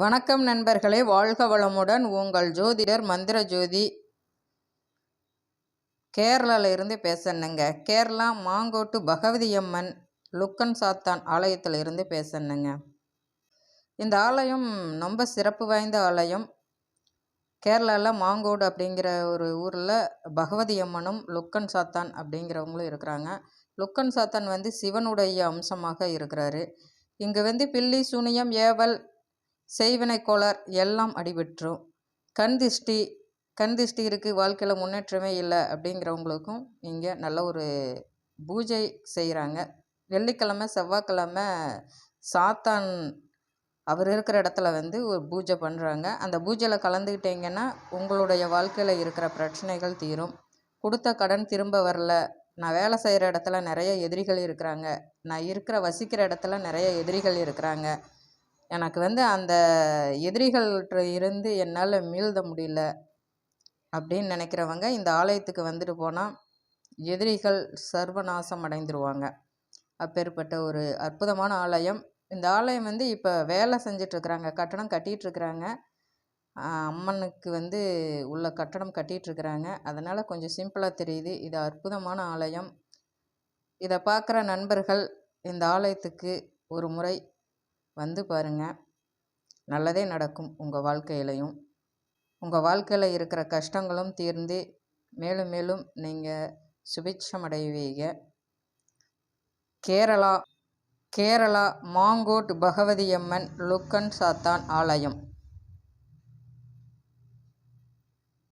வணக்கம் நண்பர்களே வாழ்க வளமுடன் உங்கள் ஜோதிடர் மந்திர ஜோதி கேரளாவிலிருந்து பேசணுங்க. கேரளா மாங்கோட்டு பகவதி அம்மன் லுக்கன் சாத்தான் ஆலயத்தில் இருந்து பேசணுங்க. இந்த ஆலயம் ரொம்ப சிறப்பு வாய்ந்த ஆலயம். கேரளாவில் மாங்கோடு அப்படிங்கிற ஒரு ஊரில் பகவதி அம்மனும் லுக்கன் சாத்தான் அப்படிங்கிறவங்களும் இருக்கிறாங்க. லுக்கன் சாத்தான் வந்து சிவனுடைய அம்சமாக இருக்கிறாரு. இங்கே வந்து பில்லி சூனியம் ஏவல் செய்வினை கோளார் எல்லாம் அடிபட்டுரும் கண் திஷ்டி கண் திஷ்டி இருக்குது வாழ்க்கையில் முன்னேற்றமே இல்லை அப்படிங்கிறவங்களுக்கும் இங்கே நல்ல ஒரு பூஜை செய்கிறாங்க வெள்ளிக்கிழமை செவ்வாய்க்கிழமை சாத்தான் அவர் இருக்கிற இடத்துல வந்து ஒரு பூஜை பண்ணுறாங்க அந்த பூஜையில் கலந்துக்கிட்டிங்கன்னா உங்களுடைய வாழ்க்கையில் இருக்கிற பிரச்சனைகள் தீரும். கொடுத்த கடன் திரும்ப வரல. நான் வேலை செய்கிற இடத்துல நிறைய எதிரிகள் இருக்கிறாங்க. நான் இருக்கிற வசிக்கிற இடத்துல நிறைய எதிரிகள் இருக்கிறாங்க. எனக்கு வந்து அந்த எதிரிகள்கிட்ட இருந்து என்னால் மீழ்த முடியல அப்படின்னு நினைக்கிறவங்க இந்த ஆலயத்துக்கு வந்துட்டு போனால் எதிரிகள் சர்வநாசம் அடைந்துருவாங்க. அப்பேற்பட்ட ஒரு அற்புதமான ஆலயம். இந்த ஆலயம் வந்து இப்போ வேலை செஞ்சிட்ருக்குறாங்க கட்டணம் கட்டிகிட்ருக்குறாங்க அம்மனுக்கு வந்து உள்ள கட்டணம் கட்டிகிட்ருக்குறாங்க அதனால் கொஞ்சம் சிம்பிளாக தெரியுது இது அற்புதமான ஆலயம். இதை பார்க்குற நண்பர்கள் இந்த ஆலயத்துக்கு ஒரு முறை வந்து பாருங்கள் நல்லதே நடக்கும் உங்கள் வாழ்க்கையிலையும். உங்கள் வாழ்க்கையில் இருக்கிற கஷ்டங்களும் தீர்ந்து மேலும் மேலும் நீங்கள் சுபிட்சமடைவீங்க. கேரளா கேரளா மாங்கோட் பகவதியம்மன் லுக்கன் சாத்தான் ஆலயம்.